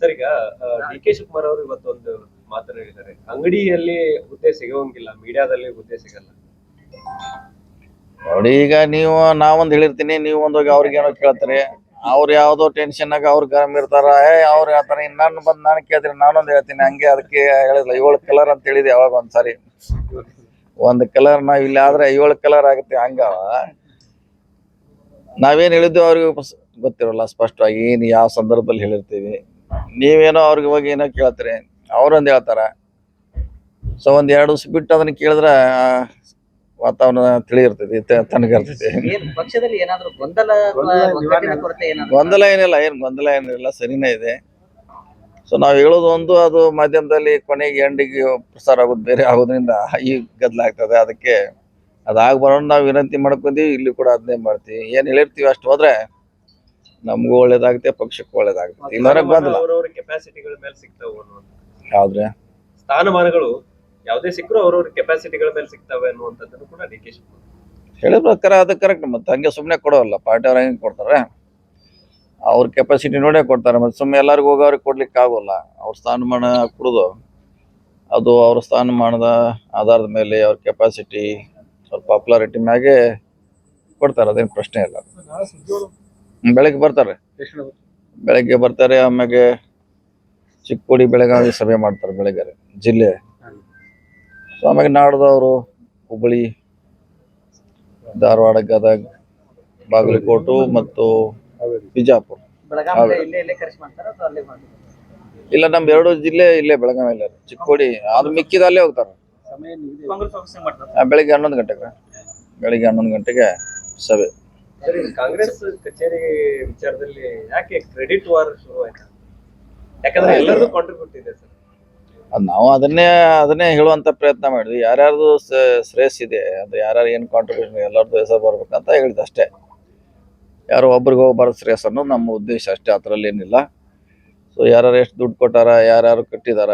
Sir, ಈಗ D K Shivakumar ಅವರು ಇವತ್ತೊಂದು ಮಾತನಾಡಿದ್ದಾರೆ ಹೇಳಿದ್ದಾರೆ. ಅಂಗಡಿಯಲ್ಲಿ ಹುದ್ದೆ ಸಿಗೋಂಗಿಲ್ಲ, ಮೀಡಿಯಾದಲ್ಲಿ ಹುದ್ದೆ ಸಿಗಲ್ಲ. ನೋಡಿ, ಈಗ ನೀವು, ನಾವೊಂದು ಹೇಳಿರ್ತೀನಿ, ನೀವು ಒಂದು ಹೋಗಿ ಅವ್ರಿಗೆ ಏನೋ ಕೇಳ್ತಾರೆ. ಅವ್ರು ಯಾವ್ದೋ ಟೆನ್ಷನ್ನಾಗ ಅವ್ರು ಗರಮ್ ಇರ್ತಾರ. ಏ, ಅವ್ರು ಹೇಳ್ತಾರೆ ನಾನು ಬಂದು ನಾನು ಕೇಳಿದ್ರೆ ನಾನೊಂದು ಹೇಳ್ತೀನಿ. ಹಂಗೆ ಅದಕ್ಕೆ ಹೇಳಿಲ್ಲ ಏಳು ಕಲರ್ ಅಂತ ಹೇಳಿದೆ ಯಾವಾಗ ಒಂದ್ಸಾರಿ. ಒಂದು ಕಲರ್ ನಾವ್ ಇಲ್ಲಿ ಆದ್ರೆ ಏಳು ಕಲರ್ ಆಗುತ್ತೆ, ಹಂಗ. ನಾವೇನ್ ಹೇಳಿದ್ವಿ ಅವ್ರಿಗೆ ಗೊತ್ತಿರಲ್ಲ, ಸ್ಪಷ್ಟವಾಗಿ. ಏನ್ ಯಾವ ಸಂದರ್ಭದಲ್ಲಿ ಹೇಳಿರ್ತೀವಿ. ನೀವೇನೋ ಅವ್ರಿಗೆ ಹೋಗಿ ಏನೋ ಕೇಳ್ತೀರಿ ಅವ್ರೊಂದು ಹೇಳ್ತಾರ. ಸೊ ಒಂದ್ ಎರಡು ದಿವಸ ಬಿಟ್ಟು ಅದನ್ನ ಕೇಳಿದ್ರೆ ಆ, ವಾತಾವರಣ ತಿಳಿಯಿರ್ತೈತಿ ತ- ತಣ್ಣಗಿರ್ತೈತಿ ಏನ್ ಪಕ್ಷದಲ್ಲಿ ಏನಾದ್ರು ಗೊಂದಲ ಗೊಂದಲ ಏನಿಲ್ಲ ಏನ್ ಗೊಂದಲ ಏನಿಲ್ಲ ಸರಿನೇ ಇದೆ. ಸೊ ನಾವ್ ಹೇಳೋದು ಒಂದು ಅದು ಮಾಧ್ಯಮದಲ್ಲಿ ಕೊನೆಗೆ ಎಂಡಿಗೆ ಪ್ರಸಾರ ಆಗೋದು ಬೇರೆ ಆಗೋದ್ರಿಂದ ಈ ಗದ್ದಲ ಆಗ್ತದೆ. ಅದಕ್ಕೆ ಅದಾಗಬಾರ್ದು ನಾವು ವಿನಂತಿ ಮಾಡ್ಕೊಂತೀವಿ ಇಲ್ಲಿ ಕೂಡ ಅದನ್ನೇ ಮಾಡ್ತೀವಿ. ಏನ್ ಹೇಳಿರ್ತೀವಿ ಅಷ್ಟು ಹೋದ್ರೆ ನಮಗೂ ಒಳ್ಳೇದಾಗುತ್ತೆ ಪಕ್ಷಕ್ಕೂ ಒಳ್ಳೇದಾಗುತ್ತೆ. ಗೊಂದಲ ಅವರವ್ರ ಕೆಪಾಸಿಟಿಗಳ ಮೇಲೆ ಸಿಗ್ತಾವ ಯಾವ್ದ್ರೆ ಸ್ಥಾನಮಾನಗಳು ಯಾವುದೇ ಸಿಕ್ಕರೂ ಅವ್ರವ್ರ ಕೆಪಾಸಿಟಿಗಳ ಮೇಲೆ ಸಿಗ್ತವೆ ಅನ್ನುವಂಥದ್ದನ್ನು ಕೂಡ ಡಿ ಕೆ ಶಿವಕುಮಾರ್ ಹೇಳಿದ ಪ್ರಕಾರ ಅದು ಕರೆಕ್ಟ್ ಮತ್ತೆ ಹಂಗೆ ಸುಮ್ಮನೆ ಕೊಡೋಲ್ಲ ಪಾರ್ಟಿ ಅವ್ರು ಹೆಂಗೆ ಕೊಡ್ತಾರೆ? ಅವ್ರ ಕೆಪಾಸಿಟಿ ನೋಡೇ ಕೊಡ್ತಾರೆ ಮತ್ತೆ ಸುಮ್ಮನೆ ಎಲ್ಲರಿಗೂ ಹೋಗೋರಿಗೆ ಕೊಡ್ಲಿಕ್ಕೆ ಆಗೋಲ್ಲ. ಅವ್ರ ಸ್ಥಾನಮಾನ ಕೊಡೋದು ಅದು ಅವ್ರ ಸ್ಥಾನಮಾನದ ಆಧಾರದ ಮೇಲೆ ಅವ್ರ ಕೆಪಾಸಿಟಿ ಅವ್ರ ಪಾಪ್ಯುಲಾರಿಟಿ ಮ್ಯಾಗೆ ಕೊಡ್ತಾರೆ ಅದೇನು ಪ್ರಶ್ನೆ ಇಲ್ಲ. ಬೆಳಗ್ಗೆ ಬರ್ತಾರೆ. ಬೆಳಗ್ಗೆ ಬರ್ತಾರೆ ಆಮ್ಯಾಗೆ ಚಿಕ್ಕೋಡಿ ಬೆಳಗಾವಿ ಸಭೆ ಮಾಡ್ತಾರೆ ಬೆಳಗ್ಗೆ ಜಿಲ್ಲೆ. ಸೊ ಆಮ್ಯಾಗೆ ನಾಡ್ದವರು ಹುಬ್ಬಳ್ಳಿ ಧಾರವಾಡ ಗದಗ ಬಾಗಲಕೋಟು ಮತ್ತು ಬಿಜಾಪುರ. ಬೆಳಗಾವಿ ಇಲ್ಲೇ ಇಲ್ಲೇ ಕರೆಸಿ ಮಾಡ್ತಾರ ಅಥವಾ ಅಲ್ಲೇ ಮಾಡ್ತಾರ? ಇಲ್ಲ ನಮ್ ಎರಡು ಜಿಲ್ಲೆ ಇಲ್ಲೇ ಬೆಳಗಾವಿ ಚಿಕ್ಕೋಡಿ ಅದು ಮಿಕ್ಕಿದ ಅಲ್ಲೇ ಹೋಗ್ತಾರೆ. ಬೆಳಿಗ್ಗೆ ಹನ್ನೊಂದು ಗಂಟೆಗೆ. ಬೆಳಿಗ್ಗೆ ಹನ್ನೊಂದು ಗಂಟೆಗೆ ಸಭೆ. ಕಾಂಗ್ರೆಸ್ ಕಚೇರಿ ವಿಚಾರದಲ್ಲಿ ಯಾಕೆ ಕ್ರೆಡಿಟ್ ವಾರ್ ಶುರು ಆಯ್ತು? ಯಾಕಂದ್ರೆ ಎಲ್ಲರದು ಕಾಂಟ್ರಿಬ್ಯೂಟ್ ಇದೆ ಸರ್. ಅದ್ ನಾವು ಅದನ್ನೇ ಅದನ್ನೇ ಹೇಳುವಂತ ಪ್ರಯತ್ನ ಮಾಡಿದ್ವಿ. ಯಾರ್ಯಾರ್ದು ಶ್ರೇಯಸ್ ಇದೆ ಅದು ಯಾರ್ಯಾರು ಏನು ಕಾಂಟ್ರಿಬ್ಯೂಷನ್ ಎಲ್ಲರದ್ದು ಹೆಸರು ಬರ್ಬೇಕಂತ ಹೇಳಿದ್ ಅಷ್ಟೇ. ಯಾರು ಒಬ್ರಿಗೆ ಹೋಗ್ಬಾರ್ದು ಶ್ರೇಯಸ್ ಅನ್ನೋದು ನಮ್ಮ ಉದ್ದೇಶ ಅಷ್ಟೇ ಅದರಲ್ಲಿ ಏನಿಲ್ಲ. ಸೊ ಯಾರ್ಯಾರು ಎಷ್ಟು ದುಡ್ಡು ಕೊಟ್ಟಾರ ಯಾರ್ಯಾರು ಕಟ್ಟಿದಾರ?